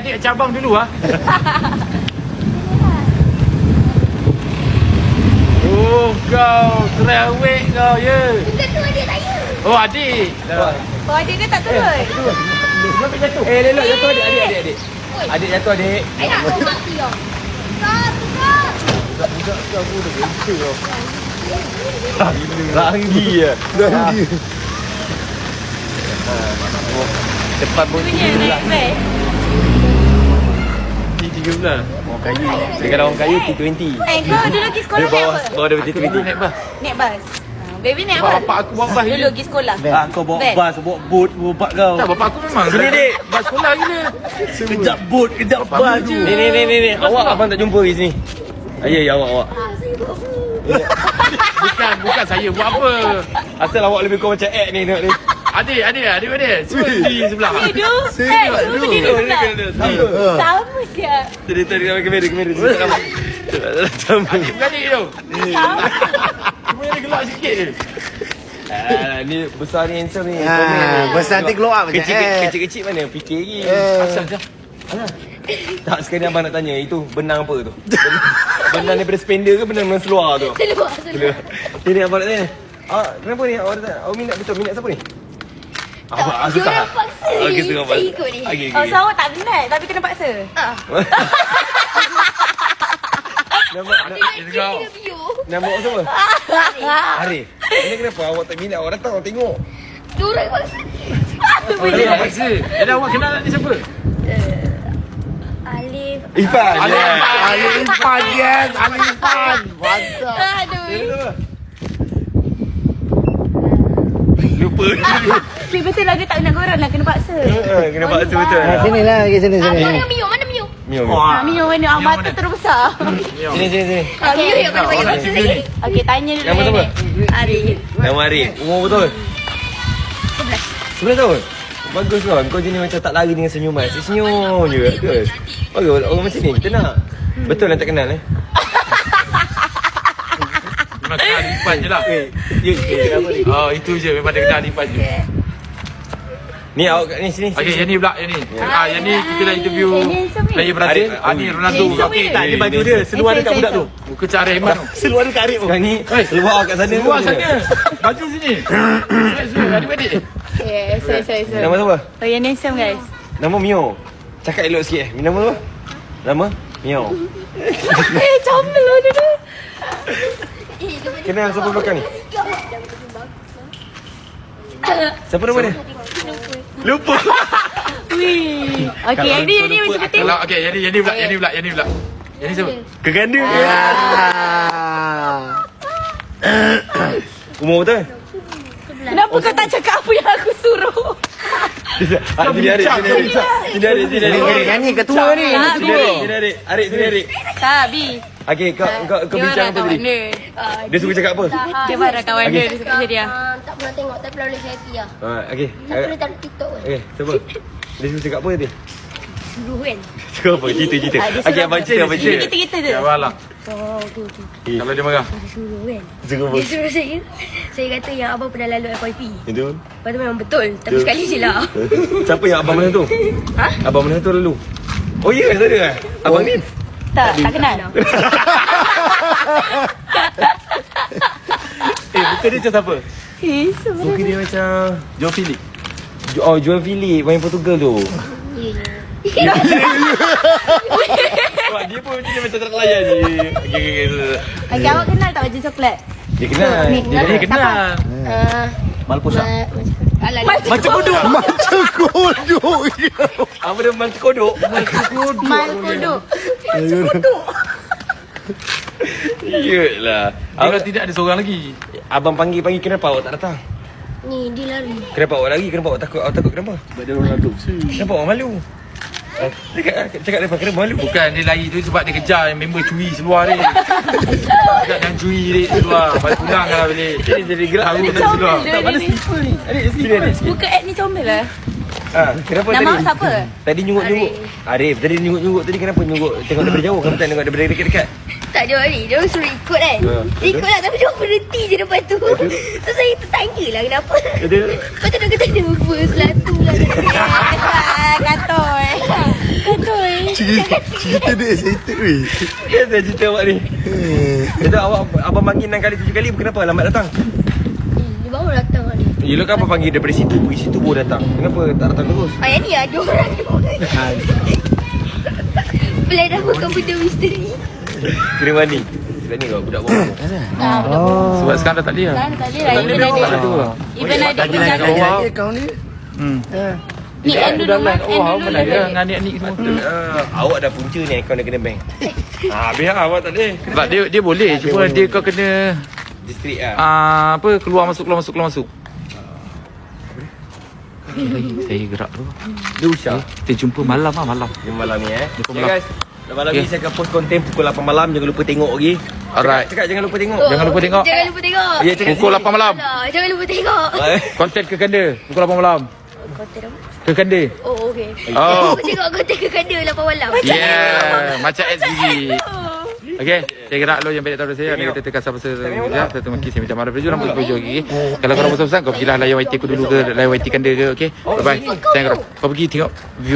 Adik cabang dulu ah. Oh kau terawik kau ya. Bukan tu adik saya. Oh adik. Oh, adik dia tak turun. Eh, lelok jatuh adik, adik, adik, adik. Adik jatuh adik. Saya nak tahu mati kau. Kau, kau. Ranggi ya. Ranggi. Depan pun Punya naik beg. T13. orang kayu. Dia kalau orang kayu T20. Eh, kau dulu pergi sekolah naik bawa apa? bawa dia T20. Naik bas. Naik bas. Ah, Baby naik apa? Bapak aku bawa bas Dulu pergi sekolah. Ah, kau bawa Van. bas, bawa boat, bawa bak kau. Tak bapak aku memang. Sini, Dik. Bas sekolah gila. Kejap boat, kejap bas tu. je. Ni ni ni ni ni. Awak abang tak jumpa di sini. Ayah, ya awak awak. Bukan bukan saya buat apa. Asal awak lebih kurang macam act ni tengok ni. Adik adik adik adik. Semua di sebelah. Eh, du. Eh, berdiri Oh, ni sebelah. sama. Sama siap. Tadi tadi kamera kamera kamera. Sama. Sama. Adik beradik tu. Cuma yang dia gelak sikit je. Ah, ni besar ni handsome ni. Ah, ni. besar nanti keluar macam kecil, act. Kecil-kecil mana fikir lagi. Eh. Asal je. Tak sekarang abang nak tanya itu benang apa tu? benang daripada spender ke benang seluar tu? Seluar, seluar. Ini abang nak tanya. Ah, kenapa ni? Awak minat betul minat siapa ni? Awak ah, susah. Diorang paksa Oh, ni. ikut ni. Okey, Oh, okey. so awak tak minat tapi kena paksa. Ah. Nama nama, nama awak siapa? Arif. Ini kenapa awak tak minat awak datang awak tengok. Diorang paksa. Oh, dia tak paksa. Jadi awak kenal ni siapa? Alif. Ifan. Alif. Yeah. Ali Irfan, yes. Ali Irfan. Mantap. Aduh. Lupa. Tapi betul lah dia tak nak korang lah kena paksa. Ah, Kena paksa betul. Ah, sini lah, pergi sini, Ah, sini. mana Mio? Mana Mio? Mio. Mio. Ah, Mio mana? Ah, mata terus besar. Sini sini sini. Ah, Mio yang paling banyak paksa saya. Okey, tanya dulu. Nama siapa? Arif. Nama Arif. Umur betul? 11. 11 tahun? Bagus kau. Kau jenis macam tak lari dengan senyuman. Senyum je. Bagus. Bagus. Orang macam ni kita nak. Betul lah tak kenal eh? Memang kenal Arifan je lah. Eh, ni? Oh itu je memang dia kenal Arifan je. Ni awak kat ni sini. Okey yang ni pula yang ni. Ah yang ni kita dah interview ni ni. player Brazil. Arif. Ah ni Ronaldo. Okey. ni. Tak, ni baju dia. Seluar dekat budak tu. Muka cak Rahman tu. Seluar dekat Arif tu. Sekarang ni seluar kat sana. Luar tu sana. Baju sini. Sini, sini. Adik-adik. Okay, sorry, sorry, mana? Nama siapa? Oh, yang handsome guys. Nama Mio. Cakap elok sikit eh. Nama apa? Nama? Mio. Eh, comel lah dia boleh Kenal siapa belakang ni? Siapa nama dia? Lupa. Wih. Okey, yang ni, yang ni macam betul. Kalau okey yang ni yang ni pula yang ni pula yang ni pula. Yang ni siapa? Keganda. Ah. Umur betul? Kenapa kau tak cakap apa yang aku suruh? Ah, sini Arik, sini Arik. Sini Arik, sini Arik. Ni kan ni ketua ni. Tak, Sini Bibi. Arik, sini Arik. Arik, sini Arik. Tak, Bi. Okey, kau kau kau Dia bincang apa tadi? dia. Dia suka cakap apa? Dia marah kawan dia. Dia suka dia. Tak pernah tengok tapi boleh happy lah. Ah, okey. Tak boleh taruh TikTok. Okey, siapa? Dia suka cakap apa tadi? Suruh kan. Suka apa? Cerita, cerita. Okey, suruh abang cerita, abang cerita. kita je. Ya Oh, okey. Kalau dia marah. Dia suruh kan. Apa? Dia suruh saya. Saya kata yang abang pernah lalu FYP. Itu. Lepas tu memang betul. Tapi Betul. sekali je lah. Siapa yang abang mana tu? Ha? Abang mana tu lalu? Oh ya, tak ada eh? Abang ni? Tak, tak kenal. Eh, muka dia macam siapa? Eh, sebenarnya. Muka dia macam Joe Philip. Oh, Joel Philip, main Portugal tu. Ya, ya. Wah, dia pun macam macam tak layan je. Okey, okey, okey. Okey, awak kenal tak baju coklat? Dia kenal. Ni, Dia, dia kenal. Ah, Malpusa. ma- macam- Macam kodok. Macam kodok. Apa dia macam kodok? Mal kodok. Iyalah. Kalau Abang, tidak ada seorang lagi. abang panggil-panggil kenapa awak tak datang? Ni dia lari. Kenapa awak lagi? Kenapa awak takut? Awak takut kenapa? Sebab dia Ronaldo. Kenapa awak malu? Cakap, cakap depan kenapa malu? Bukan dia lari tu sebab dia kejar yang member curi seluar dia. Dekat yang curi dia seluar. Balik pulang lah balik. Dia jadi gerak Tahu aku tak seluar. Comel dia ni. Adik, sini adik. Muka Ed ni comel lah. Ah, kenapa Nama tadi? awak siapa? Tadi nyunguk-nyunguk. Arif, tadi nyunguk-nyunguk tadi kenapa nyunguk? Tengok daripada jauh kenapa tak tengok daripada dekat-dekat? Tak dia ni, dia orang suruh ikut kan. Ha, ikut lah tapi dia berhenti je depan tu. So saya tertanya lah kenapa. Betul? Lepas tu dia kata nervous lah tu lah. Ah, Kata eh. Betul. Cerita, cerita dia excited weh. Ya saya cerita awak ni. Dia tahu awak abang panggil 6 kali 7 kali kenapa lambat datang? Dia baru datang hari. Yelah kan abang panggil daripada situ pergi situ baru datang. Kenapa tak datang terus? Ayah ni ada orang ni. Boleh dah bukan benda misteri. Kira mani. Kita ni kau budak bawah. Sebab sekarang dah tak ada lah. Dah tak ada lah. Even ada. Even ada pun Lagi jangan. awal. Eh kau ni. Hmm. Ni end dulu Dah lah. End Oh, dulu mana dah dia balik. dengan adik-adik semua. Ah, awak dah punca ni kau nak kena bank. Ah, biar awak tak boleh. Sebab dia dia boleh. Cuma dia kau kena Distrik ah. ah apa keluar masuk keluar masuk keluar masuk. Saya, saya gerak tu. Dia usah. Kita jumpa malam lah malam. Jom malam ni eh. Jumpa Okay malam. guys. Dah malam Okay. ni saya akan post konten pukul 8 malam. Jangan lupa tengok lagi. Alright. Cakap, cakap jangan lupa tengok. Jangan lupa tengok. Jangan lupa tengok. Ya, cakap Pukul sini. 8 malam. Alah, Jangan lupa tengok. Eh, Konten ke kanda pukul 8 malam. Konten apa? Ke kanda. Oh, okey. Oh. Aku tengok konten ke kanda 8 malam. Yeah, macam SBG. Okay, saya gerak lo yang baik tahu saya. Ni kata tekan sama saya. Ya, satu maki saya minta maaf. Baju rambut baju lagi. Kalau korang pesan-pesan kau pergilah layan YT aku dulu ke layan YT kanda ke. Okay, bye bye. Saya gerak. Kau pergi tengok view